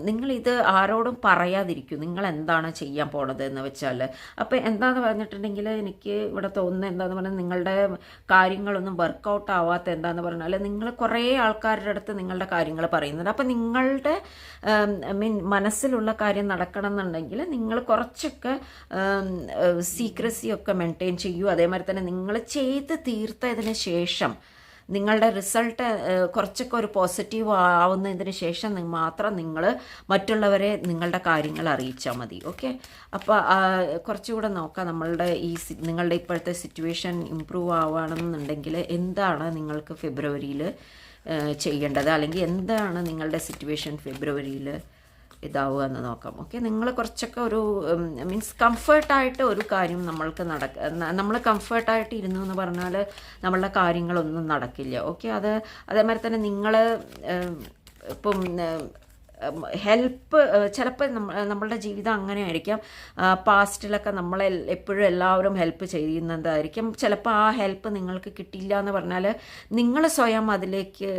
Speaker 1: നിങ്ങളിത് ആരോടും പറയാതിരിക്കും. നിങ്ങൾ എന്താണ് ചെയ്യാൻ പോണത് എന്ന് വെച്ചാൽ അപ്പോൾ എന്താന്ന് പറഞ്ഞിട്ടുണ്ടെങ്കിൽ എനിക്ക് ഇവിടെ തോന്നുന്നത് എന്താന്ന് പറഞ്ഞാൽ നിങ്ങളുടെ കാര്യങ്ങളൊന്നും വർക്കൗട്ട് ആവാത്ത എന്താന്ന് പറഞ്ഞാൽ നിങ്ങൾ കുറേ ആൾക്കാരുടെ അടുത്ത് നിങ്ങളുടെ കാര്യങ്ങൾ പറയുന്നുണ്ട്. അപ്പോൾ നിങ്ങളുടെ മീൻ മനസ്സിലുള്ള കാര്യം നടക്കണം എന്നുണ്ടെങ്കിൽ നിങ്ങൾ കുറച്ചൊക്കെ സീക്രസി ഒക്കെ മെയിന്റെയിൻ ചെയ്യൂ. അതേമാതിരി തന്നെ നിങ്ങൾ ചെയ്ത് തീർത്തതിന് ശേഷം നിങ്ങളുടെ റിസൾട്ട് കുറച്ചൊക്കെ ഒരു പോസിറ്റീവ് ആവുന്നതിന് ശേഷം മാത്രം നിങ്ങൾ മറ്റുള്ളവരെ നിങ്ങളുടെ കാര്യങ്ങൾ അറിയിച്ചാൽ മതി ഓക്കെ? അപ്പോൾ കുറച്ചുകൂടെ നോക്കാം നമ്മളുടെ ഈ നിങ്ങളുടെ ഇപ്പോഴത്തെ സിറ്റുവേഷൻ ഇമ്പ്രൂവ് ആവുകയാണെന്നുണ്ടെങ്കിൽ എന്താണ് നിങ്ങൾക്ക് ഫെബ്രുവരിയിൽ ചെയ്യേണ്ടത്? അല്ലെങ്കിൽ എന്താണ് നിങ്ങളുടെ സിറ്റുവേഷൻ ഫെബ്രുവരിയിൽ ഇതാവുക എന്ന് നോക്കാം. ഓക്കെ നിങ്ങൾ കുറച്ചൊക്കെ ഒരു മീൻസ് കംഫർട്ടായിട്ട് ഒരു കാര്യം നമ്മൾക്ക് നടക്ക നമ്മൾ കംഫർട്ടായിട്ട് ഇരുന്നു എന്ന് പറഞ്ഞാൽ നമ്മളുടെ കാര്യങ്ങളൊന്നും നടക്കില്ല. ഓക്കെ അത് അതേമാതിരി തന്നെ നിങ്ങൾ ഇപ്പം ഹെൽപ്പ് ചിലപ്പോൾ നമ്മളുടെ ജീവിതം അങ്ങനെ ആയിരിക്കാം പാസ്റ്റിലൊക്കെ നമ്മളെ എപ്പോഴും എല്ലാവരും ഹെൽപ്പ് ചെയ്യുന്നതായിരിക്കും. ചിലപ്പോൾ ആ ഹെൽപ്പ് നിങ്ങൾക്ക് കിട്ടിയില്ല എന്ന് പറഞ്ഞാൽ നിങ്ങൾ സ്വയം അതിലേക്ക്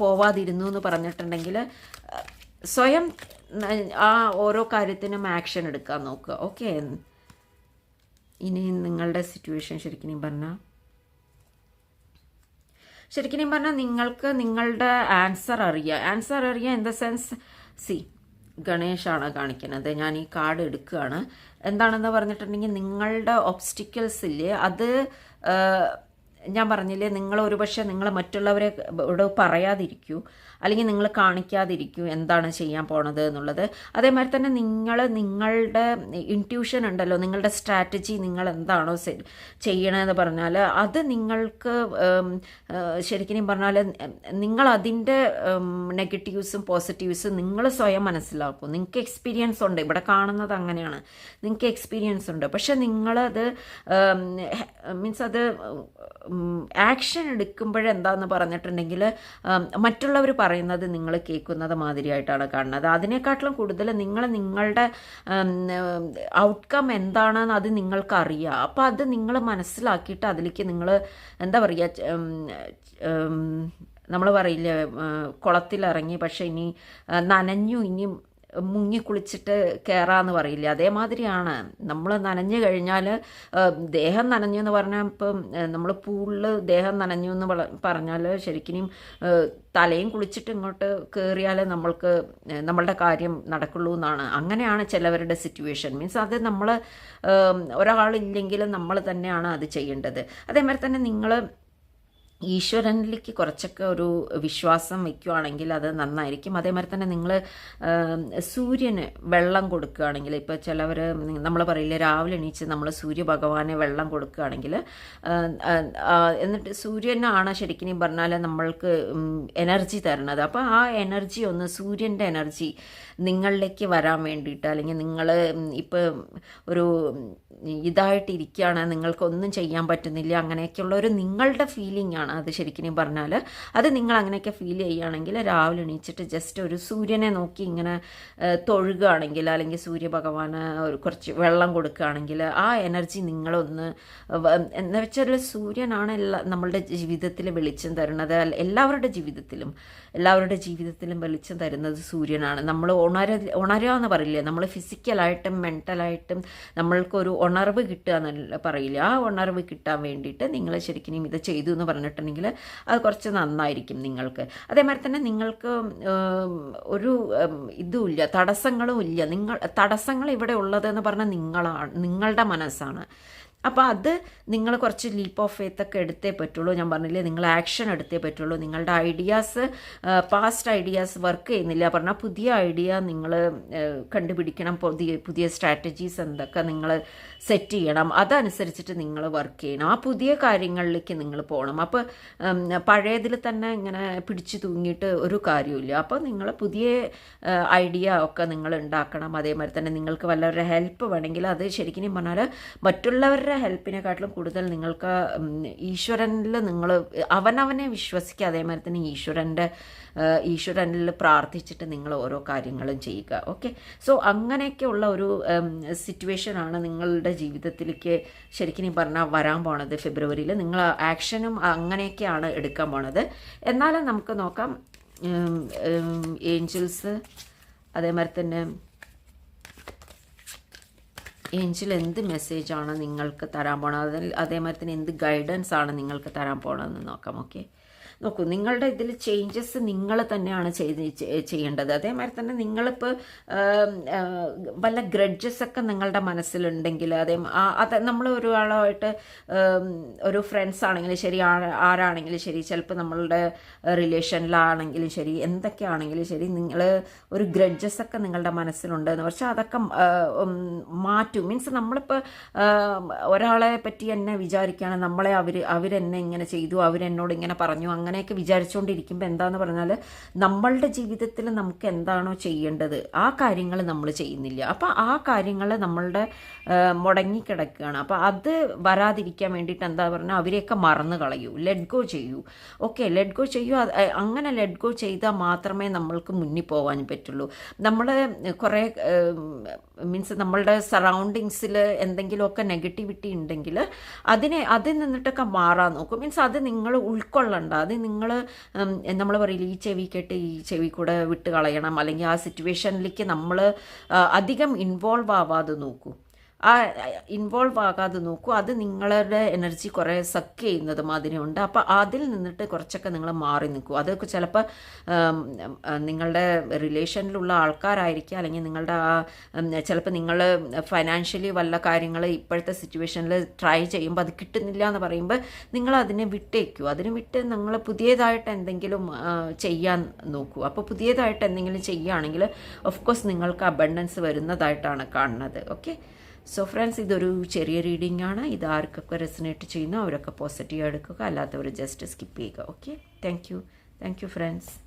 Speaker 1: പോവാതിരുന്നു എന്ന് പറഞ്ഞിട്ടുണ്ടെങ്കിൽ സ്വയം ആ ഓരോ കാര്യത്തിനും ആക്ഷൻ എടുക്കാൻ നോക്കുക. ഓക്കെ ഇനി നിങ്ങളുടെ സിറ്റുവേഷൻ ശരിക്കും പറഞ്ഞാൽ ശരിക്കും പറഞ്ഞാൽ നിങ്ങൾക്ക് നിങ്ങളുടെ ആൻസർ അറിയാം. ആൻസർ അറിയാം ഇൻ ദ സെൻസ് സി ഗണേഷാണ് കാണിക്കുന്നത്. ഞാൻ ഈ കാർഡ് എടുക്കുകയാണ്. എന്താണെന്ന് പറഞ്ഞിട്ടുണ്ടെങ്കിൽ നിങ്ങളുടെ ഒബ്സ്റ്റിക്കിൾസ് ഇല്ലേ അത് ഞാൻ പറഞ്ഞില്ലേ നിങ്ങൾ ഒരുപക്ഷെ നിങ്ങൾ മറ്റുള്ളവരെ ഇവിടെ പറയാതിരിക്കൂ. അല്ലെങ്കിൽ നിങ്ങൾ കാണിക്കാതിരിക്കൂ എന്താണ് ചെയ്യാൻ പോണത് എന്നുള്ളത്. അതേമാതിരി തന്നെ നിങ്ങൾ നിങ്ങളുടെ ഇൻട്യൂഷൻ ഉണ്ടല്ലോ നിങ്ങളുടെ സ്ട്രാറ്റജി നിങ്ങൾ എന്താണോ ചെയ്യണമെന്ന് പറഞ്ഞാൽ അത് നിങ്ങൾക്ക് ശരിക്കും പറഞ്ഞാൽ നിങ്ങൾ അതിന്റെ നെഗറ്റീവ്സും പോസിറ്റീവ്സും നിങ്ങൾ സ്വയം മനസ്സിലാക്കും. നിങ്ങൾക്ക് എക്സ്പീരിയൻസ് ഉണ്ട് ഇവിടെ കാണുന്നത് അങ്ങനെയാണ്. നിങ്ങൾക്ക് എക്സ്പീരിയൻസ് ഉണ്ട്. പക്ഷെ നിങ്ങളത് മീൻസ് അത് ആക്ഷൻ എടുക്കുമ്പോഴെന്താന്ന് പറഞ്ഞിട്ടുണ്ടെങ്കിൽ മറ്റുള്ളവർ പറയുന്നത് നിങ്ങൾ കേൾക്കുന്നത് മാതിരിയായിട്ടാണ് കാണുന്നത്. അതിനെക്കാട്ടിലും കൂടുതൽ നിങ്ങൾ നിങ്ങളുടെ ഔട്ട്കം എന്താണെന്ന് അത് നിങ്ങൾക്ക് അറിയാം അപ്പോൾ അത് നിങ്ങൾ മനസ്സിലാക്കിയിട്ട് അതിലേക്ക് നിങ്ങൾ എന്താ പറയുക നമ്മൾ പറയില്ലേ കുളത്തിലിറങ്ങി പക്ഷെ ഇനി നനഞ്ഞു ഇനി മുങ്ങി കുളിച്ചിട്ട് കയറാന്ന് പറയില്ല? അതേമാതിരിയാണ്. നമ്മൾ നനഞ്ഞു കഴിഞ്ഞാൽ ദേഹം നനഞ്ഞു എന്ന് പറഞ്ഞാൽ ഇപ്പം നമ്മൾ പൂളിൽ ദേഹം നനഞ്ഞു എന്ന് പറ- പറഞ്ഞാൽ ശരിക്കും തലയും കുളിച്ചിട്ട് ഇങ്ങോട്ട് കയറിയാൽ നമ്മൾക്ക് നമ്മളുടെ കാര്യം നടക്കുള്ളൂ എന്നാണ്. അങ്ങനെയാണ് ചിലവരുടെ സിറ്റുവേഷൻ. മീൻസ് അത് നമ്മൾ ഒരാളില്ലെങ്കിലും നമ്മൾ തന്നെയാണ് അത് ചെയ്യേണ്ടത്. അതേമാതിരി തന്നെ നിങ്ങൾ ഈശ്വരനിലേക്ക് കുറച്ചൊക്കെ ഒരു വിശ്വാസം വയ്ക്കുകയാണെങ്കിൽ അത് നന്നായിരിക്കും. അതേമാതിരി തന്നെ നിങ്ങൾ സൂര്യന് വെള്ളം കൊടുക്കുകയാണെങ്കിൽ ഇപ്പോൾ ചിലവർ നമ്മൾ പറയില്ലേ രാവിലെ എണീച്ച് നമ്മൾ സൂര്യഭഗവാനെ വെള്ളം കൊടുക്കുകയാണെങ്കിൽ എന്നിട്ട് സൂര്യനാണ് ശരിക്കും പറഞ്ഞാൽ നമ്മൾക്ക് എനർജി തരുന്നത്. അപ്പോൾ ആ എനർജി ഒന്ന് സൂര്യന്റെ എനർജി നിങ്ങളിലേക്ക് വരാൻ വേണ്ടിയിട്ട് അല്ലെങ്കിൽ നിങ്ങൾ ഇപ്പോൾ ഒരു ഇതായിട്ടിരിക്കുകയാണ് നിങ്ങൾക്കൊന്നും ചെയ്യാൻ പറ്റുന്നില്ല അങ്ങനെയൊക്കെയുള്ള ഒരു നിങ്ങളുടെ ഫീലിംഗ് ആണ് അത് ശരിക്കും പറഞ്ഞാൽ അത് നിങ്ങൾ അങ്ങനെയൊക്കെ ഫീൽ ചെയ്യുകയാണെങ്കിൽ രാവിലെ എണീച്ചിട്ട് ജസ്റ്റ് ഒരു സൂര്യനെ നോക്കി ഇങ്ങനെ തൊഴുകയാണെങ്കിൽ അല്ലെങ്കിൽ സൂര്യഭഗവാന് ഒരു കുറച്ച് വെള്ളം കൊടുക്കുകയാണെങ്കിൽ ആ എനർജി നിങ്ങളൊന്ന് എന്ന് വെച്ചാൽ സൂര്യനാണ് എല്ലാ നമ്മളുടെ ജീവിതത്തിൽ വെളിച്ചം തരുന്നത്. എല്ലാവരുടെ ജീവിതത്തിലും എല്ലാവരുടെ ജീവിതത്തിലും വെളിച്ചം തരുന്നത് സൂര്യനാണ്. നമ്മൾ ഉണര ഉണരുക എന്ന് പറയില്ല? നമ്മൾ ഫിസിക്കലായിട്ടും മെന്റലായിട്ടും നമ്മൾക്കൊരു ഉണർവ് കിട്ടുക എന്നല്ല പറയില്ല? ആ ഉണർവ് കിട്ടാൻ വേണ്ടിയിട്ട് നിങ്ങൾ ശരിക്കും ഇത് ചെയ്തു എന്ന് പറഞ്ഞിട്ടുണ്ടെങ്കിൽ അത് കുറച്ച് നന്നായിരിക്കും നിങ്ങൾക്ക്. അതേമാതിരി തന്നെ നിങ്ങൾക്ക് ഒരു ഇതുമില്ല തടസ്സങ്ങളും ഇല്ല. നിങ്ങൾ തടസ്സങ്ങൾ ഇവിടെ ഉള്ളതെന്ന് പറഞ്ഞാൽ നിങ്ങളാണ് നിങ്ങളുടെ മനസ്സാണ്. അപ്പോൾ അത് നിങ്ങൾ കുറച്ച് ലീപ്പ് ഓഫ് ഫെയ്ത്ത് ഒക്കെ എടുത്തേ പറ്റുള്ളൂ. ഞാൻ പറഞ്ഞില്ലേ നിങ്ങൾ ആക്ഷൻ എടുത്തേ പറ്റുള്ളൂ. നിങ്ങളുടെ ഐഡിയാസ് പാസ്റ്റ് ഐഡിയാസ് വർക്ക് ചെയ്യുന്നില്ല. പറഞ്ഞാൽ പുതിയ ഐഡിയ നിങ്ങൾ കണ്ടുപിടിക്കണം. പുതിയ പുതിയ സ്ട്രാറ്റജീസ് എന്തൊക്കെ നിങ്ങൾ സെറ്റ് ചെയ്യണം. അതനുസരിച്ചിട്ട് നിങ്ങൾ വർക്ക് ചെയ്യണം. ആ പുതിയ കാര്യങ്ങളിലേക്ക് നിങ്ങൾ പോകണം. അപ്പോൾ പഴയതിൽ തന്നെ ഇങ്ങനെ പിടിച്ചു തൂങ്ങിയിട്ട് ഒരു കാര്യമില്ല അപ്പോൾ നിങ്ങൾ പുതിയ ഐഡിയ ഒക്കെ നിങ്ങൾ ഉണ്ടാക്കണം. അതേമാതിരി തന്നെ നിങ്ങൾക്ക് വല്ലവരുടെ ഹെൽപ്പ് വേണമെങ്കിൽ അത് ശരിക്കും പറഞ്ഞാൽ മറ്റുള്ളവരുടെ ഹെൽപ്പിനെക്കാട്ടിലും കൂടുതൽ നിങ്ങൾക്ക് ഈശ്വരനിൽ നിങ്ങൾ അവനവനെ വിശ്വസിക്കുക. അതേമാതിരി തന്നെ ഈശ്വരന്റെ ഈശ്വരനിൽ പ്രാർത്ഥിച്ചിട്ട് നിങ്ങൾ ഓരോ കാര്യങ്ങളും ചെയ്യുക. ഓക്കെ സോ അങ്ങനെയൊക്കെയുള്ള ഒരു സിറ്റുവേഷനാണ് നിങ്ങളുടെ ജീവിതത്തിലേക്ക് ശരിക്കും പറഞ്ഞാൽ വരാൻ പോണത് ഫെബ്രുവരിയിൽ. നിങ്ങൾ ആക്ഷനും അങ്ങനെയൊക്കെയാണ് എടുക്കാൻ പോണത്. എന്നാലും നമുക്ക് നോക്കാം. ഏഞ്ചൽസ് അതേമാതിരി തന്നെ ഏഞ്ചൽ എന്ത് മെസ്സേജ് ആണ് നിങ്ങൾക്ക് തരാൻ പോണത്? അതിൽ അതേമാതിരി തന്നെ എന്ത് ഗൈഡൻസ് ആണ് നിങ്ങൾക്ക് തരാൻ പോണതെന്ന് നോക്കാം ഓക്കെ നോക്കൂ നിങ്ങളുടെ ഇതിൽ ചേഞ്ചസ് നിങ്ങൾ തന്നെയാണ് ചെയ്ത് ചെയ്യേണ്ടത്. അതേമാതിരി തന്നെ നിങ്ങളിപ്പോൾ വല്ല ഗ്രഡ്ജസ് ഒക്കെ നിങ്ങളുടെ മനസ്സിലുണ്ടെങ്കിൽ അതേ അത് നമ്മൾ ഒരാളുമായിട്ട് ഉം, ഒരു ഫ്രണ്ട്സ് ആണെങ്കിലും ശരി ആരാണെങ്കിലും ശരി ചിലപ്പോൾ നമ്മളുടെ റിലേഷനിലാണെങ്കിലും ശരി എന്തൊക്കെയാണെങ്കിലും ശരി നിങ്ങൾ ഒരു ഗ്രഡ്ജസ് ഒക്കെ നിങ്ങളുടെ മനസ്സിലുണ്ട് എന്ന് പക്ഷേ അതൊക്കെ മാറ്റും. മീൻസ് നമ്മളിപ്പോൾ ഒരാളെ പറ്റി എന്നെ വിചാരിക്കുകയാണ് നമ്മളെ അവർ അവരെന്നെ ഇങ്ങനെ ചെയ്തു അവരെന്നോട് ഇങ്ങനെ പറഞ്ഞു അങ്ങനെയൊക്കെ വിചാരിച്ചുകൊണ്ടിരിക്കുമ്പോൾ എന്താന്ന് പറഞ്ഞാൽ നമ്മളുടെ ജീവിതത്തിൽ നമുക്ക് എന്താണോ ചെയ്യേണ്ടത് ആ കാര്യങ്ങൾ നമ്മൾ ചെയ്യുന്നില്ല. അപ്പോൾ ആ കാര്യങ്ങൾ നമ്മളുടെ മുടങ്ങിക്കിടക്കുകയാണ് അപ്പോൾ അത് വരാതിരിക്കാൻ വേണ്ടിയിട്ട് എന്താ പറഞ്ഞാൽ അവരെയൊക്കെ മറന്നു കളയൂ. ലെറ്റ് ഗോ ചെയ്യൂ. ഓക്കെ ലെറ്റ് ഗോ ചെയ്യൂ. അങ്ങനെ ലെറ്റ് ഗോ ചെയ്താൽ മാത്രമേ നമ്മൾക്ക് മുന്നിൽ പോകാൻ പറ്റുള്ളൂ. നമ്മൾ കുറേ മീൻസ് നമ്മളുടെ സറൗണ്ടിങ്സിൽ എന്തെങ്കിലുമൊക്കെ നെഗറ്റിവിറ്റി ഉണ്ടെങ്കിൽ അതിനെ അതിൽ നിന്നിട്ടൊക്കെ മാറാൻ നോക്കും. മീൻസ് അത് നിങ്ങൾ ഉൾക്കൊള്ളണ്ട. അത് നിങ്ങൾ നമ്മൾ പറയില്ല ഈ ചെവി കേട്ട് ഈ ചെവി കൂടെ വിട്ട് കളയണം. അല്ലെങ്കിൽ ആ സിറ്റുവേഷനിലേക്ക് നമ്മൾ അധികം ഇൻവോൾവ് ആവാതെ നോക്കൂ. ആ ഇൻവോൾവ് ആകാതെ നോക്കൂ. അത് നിങ്ങളുടെ എനർജി കുറേ സക്ക് ചെയ്യുന്നത് മാതിരി ഉണ്ട്. അപ്പോൾ അതിൽ നിന്നിട്ട് കുറച്ചൊക്കെ നിങ്ങൾ മാറി നിൽക്കൂ. അതൊക്കെ ചിലപ്പോൾ നിങ്ങളുടെ റിലേഷനിലുള്ള ആൾക്കാരായിരിക്കുക അല്ലെങ്കിൽ നിങ്ങളുടെ ആ ചിലപ്പോൾ നിങ്ങൾ ഫൈനാൻഷ്യലി വല്ല കാര്യങ്ങൾ ഇപ്പോഴത്തെ സിറ്റുവേഷനിൽ ട്രൈ ചെയ്യുമ്പോൾ അത് കിട്ടുന്നില്ല എന്ന് പറയുമ്പോൾ നിങ്ങൾ അതിനെ വിട്ടേക്കൂ. അതിന് വിട്ട് നിങ്ങൾ പുതിയതായിട്ട് എന്തെങ്കിലും ചെയ്യാൻ നോക്കൂ. അപ്പോൾ പുതിയതായിട്ട് എന്തെങ്കിലും ചെയ്യുകയാണെങ്കിൽ ഓഫ് കോഴ്സ് നിങ്ങൾക്ക് അബണ്ടൻസ് വരുന്നതായിട്ടാണ് കാണുന്നത്. ഓക്കെ സോ ഫ്രണ്ട്സ് ഇതൊരു ചെറിയ റീഡിംഗ് ആണ്. ഇത് ആർക്കൊക്കെ റെസിനേറ്റ് ചെയ്യുന്നു അവരൊക്കെ പോസിറ്റീവ് എടുക്കുക. അല്ലാത്തവർ ജസ്റ്റ് സ്കിപ്പ് ചെയ്യുക. Okay thank you thank you friends